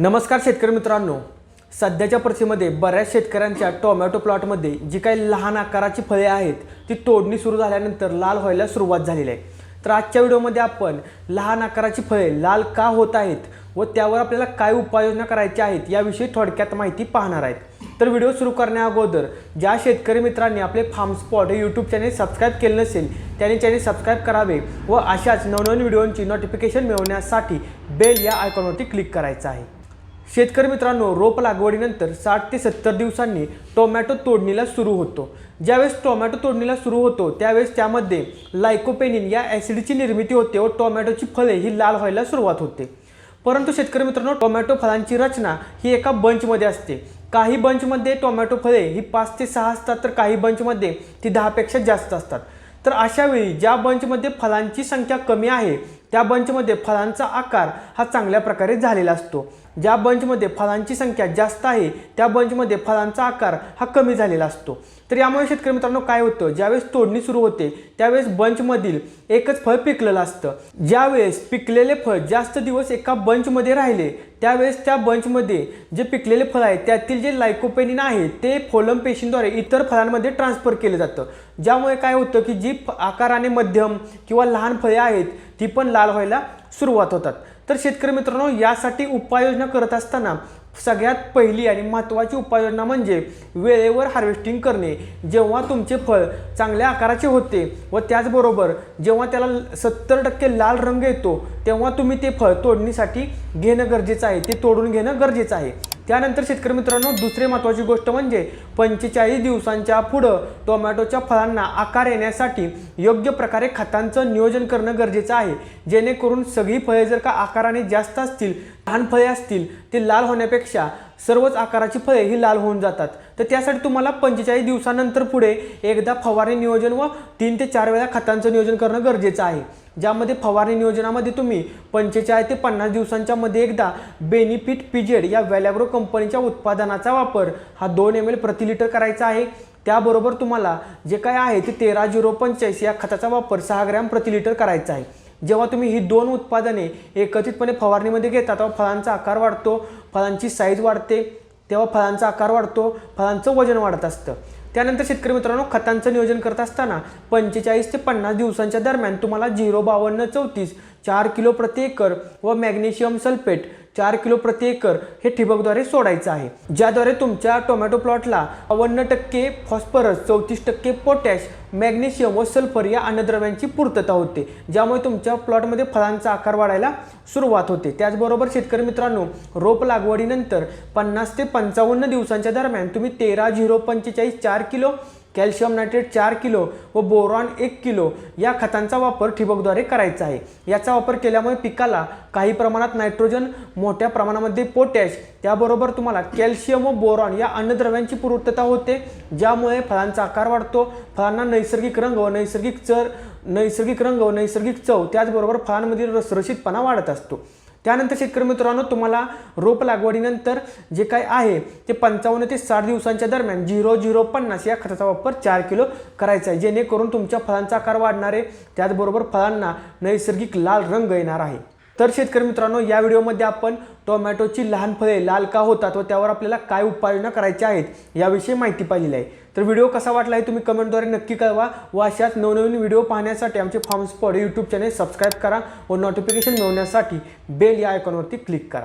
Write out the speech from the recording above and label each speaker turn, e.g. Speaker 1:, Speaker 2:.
Speaker 1: नमस्कार शेतकरी मित्रांनो. सध्याच्या परिस्थितीमध्ये बऱ्याच शेतकऱ्यांच्या टोमॅटो प्लॉटमध्ये जी काही लहान आकाराची फळे आहेत ती तोडणी सुरू झाल्यानंतर लाल व्हायला सुरुवात झालेली आहे. तर आजच्या व्हिडिओमध्ये आपण लहान आकाराची फळे लाल का होत आहेत व त्यावर आपल्याला काय उपाययोजना करायच्या आहेत याविषयी थोडक्यात माहिती पाहणार आहेत. तर व्हिडिओ सुरू करण्याअगोदर ज्या शेतकरी मित्रांनी आपले फार्म स्पॉट हे यूट्यूब चॅनेल सबस्क्राईब केले नसेल त्यांनी चॅनेल सबस्क्राईब करावे व अशाच नवनवीन व्हिडिओंची नोटिफिकेशन मिळवण्यासाठी बेल या आयकॉनवरती क्लिक करायचं आहे. शेतकरी मित्रांनो रोप लागवडीनंतर साठ ते सत्तर दिवसांनी टोमॅटो तोडणीला सुरू होतो. ज्यावेळेस टोमॅटो तोडणीला सुरू होतो त्यावेळेस त्यामध्ये लायकोपेनिन या ॲसिडची निर्मिती होते व टोमॅटोची फळे ही लाल व्हायला सुरुवात होते. परंतु शेतकरी मित्रांनो टोमॅटो फळांची रचना ही एका बंचमध्ये असते. काही बंचमध्ये टोमॅटो फळे ही पाच ते सहा असतात तर काही बंचमध्ये ती दहापेक्षा जास्त असतात. तर अशावेळी ज्या बंचमध्ये फळांची संख्या कमी आहे त्या बंचमध्ये फळांचा आकार हा चांगल्या प्रकारे झालेला असतो. ज्या बंचमध्ये फळांची संख्या जास्त आहे त्या बंचमध्ये फळांचा आकार हा कमी झालेला असतो. तर यामुळे शेतकरी मित्रांनो काय होतं? ज्यावेळेस तोडणी सुरू होते त्यावेळेस बंचमधील एकच फळ पिकलेलं असतं. ज्यावेळेस पिकलेले फळ जास्त दिवस एका बंचमध्ये राहिले त्यावेळेस त्या बंचमध्ये जे पिकलेले फळ आहे त्यातील जे लायकोपेनिन आहे ते फोलम पेशींद्वारे इतर फळांमध्ये ट्रान्सफर केलं जातं. ज्यामुळे काय होतं की जी फ- आकाराने मध्यम किंवा लहान फळे आहेत ती पण लाल व्हायला सुरुवात होतात. तर शेतकरी मित्रांनो यासाठी उपाययोजना करत असताना सगळ्यात पहिली आणि महत्त्वाची उपाययोजना म्हणजे वेळेवर हार्वेस्टिंग करणे. जेव्हा तुमचे फळ चांगल्या आकाराचे होते व त्याचबरोबर जेव्हा त्याला सत्तर टक्के लाल रंग येतो तेव्हा तुम्ही ते फळ तोडणीसाठी घेणं गरजेचं आहे. ते तोडून घेणं गरजेचं आहे. त्यानंतर शेतकरी मित्रांनो दुसरी महत्त्वाची गोष्ट म्हणजे पंचेचाळीस दिवसांच्या पुढं टोमॅटोच्या फळांना आकार येण्यासाठी योग्य प्रकारे खतांचं नियोजन करणं गरजेचं आहे. जेणेकरून सगळी फळे जर का आकाराने जास्त असतील लहान फळे असतील ते लाल होण्यापेक्षा सर्वच आकाराची फळे ही लाल होऊन जातात. तर त्यासाठी तुम्हाला पंचेचाळीस दिवसानंतर पुढे एकदा फवारणी नियोजन व तीन ते चार वेळा खतांचं नियोजन करणं गरजेचं आहे. ज्यामध्ये फवारणी नियोजनामध्ये तुम्ही पंचेचाळीस ते पन्नास दिवसांच्या मध्ये एकदा बेनिफिट पिजेड या वॅलॅग्रो कंपनीच्या उत्पादनाचा वापर हा दोन एम एल प्रति लिटर करायचा आहे. त्याबरोबर तुम्हाला जे काय आहे ते तेरा झिरो पंच्याऐंशी या खताचा वापर सहा ग्रॅम प्रति लिटर करायचा आहे. जेव्हा तुम्ही ही दोन उत्पादने एकत्रितपणे फवारणीमध्ये घेता तेव्हा फळांचा आकार वाढतो फळांची साईज वाढते तेव्हा फळांचा आकार वाढतो फळांचं वजन वाढत असतं. त्यानंतर शेतकरी मित्रांनो खतांचं नियोजन करत असताना पंचेचाळीस ते पन्नास दिवसांच्या दरम्यान तुम्हाला झिरो बावन्न चौतीस चार किलो प्रति एकर व मॅग्नेशियम सल्फेट चार किलो प्रति एकर हे ठिबकद्वारे सोडायचं आहे. ज्याद्वारे तुमच्या टोमॅटो प्लॉटला बावन्न टक्के फॉस्फरस चौतीस टक्के पोटॅश मॅग्नेशियम व सल्फर या अन्नद्रव्यांची पूर्तता होते. ज्यामुळे तुमच्या प्लॉटमध्ये फळांचा आकार वाढायला सुरुवात होते. त्याचबरोबर शेतकरी मित्रांनो रोप लागवडीनंतर पन्नास ते पंचावन्न दिवसांच्या दरम्यान तुम्ही तेरा झिरो पंचेचाळीस चार किलो कॅल्शियम नायट्रेट चार किलो व बोरॉन एक किलो या खतांचा वापर ठिबकद्वारे करायचा आहे. याचा वापर केल्यामुळे पिकाला काही प्रमाणात नायट्रोजन मोठ्या प्रमाणामध्ये पोटॅश त्याबरोबर तुम्हाला कॅल्शियम व बोरॉन या अन्नद्रव्यांची पूर्तता होते ज्यामुळे फळांचा आकार वाढतो. फळांना नैसर्गिक रंग व नैसर्गिक चर नैसर्गिक रंग व नैसर्गिक चव त्याचबरोबर फळांमधील रसरशीतपणा वाढत असतो. त्यानंतर शेतकरी मित्रांनो तुम्हाला रोप लागवडीनंतर जे काय आहे ते पंचावन्न ते साठ दिवसांच्या दरम्यान झिरो झिरो पन्नास या खताचा वापर चार किलो करायचा आहे जेणेकरून तुमच्या फळांचा आकार वाढणार आहे. त्याचबरोबर फळांना नैसर्गिक लाल रंग येणार आहे. तर शेतकरी मित्रांनो या व्हिडिओमध्ये आपण टोमॅटोची लहान फळे लाल का होतात व त्यावर आपल्याला काय उपाययोजना करायच्या आहेत याविषयी माहिती पाहिलेली आहे. तर व्हिडिओ कसा वाटला आहे तुम्ही कमेंटद्वारे नक्की कळवा. व अशाच नवनवीन व्हिडिओ पाहण्यासाठी आमचे farm spot YouTube channel subscribe करा व नोटिफिकेशन मिळवण्यासाठी बेल या आयकॉनवरती क्लिक करा.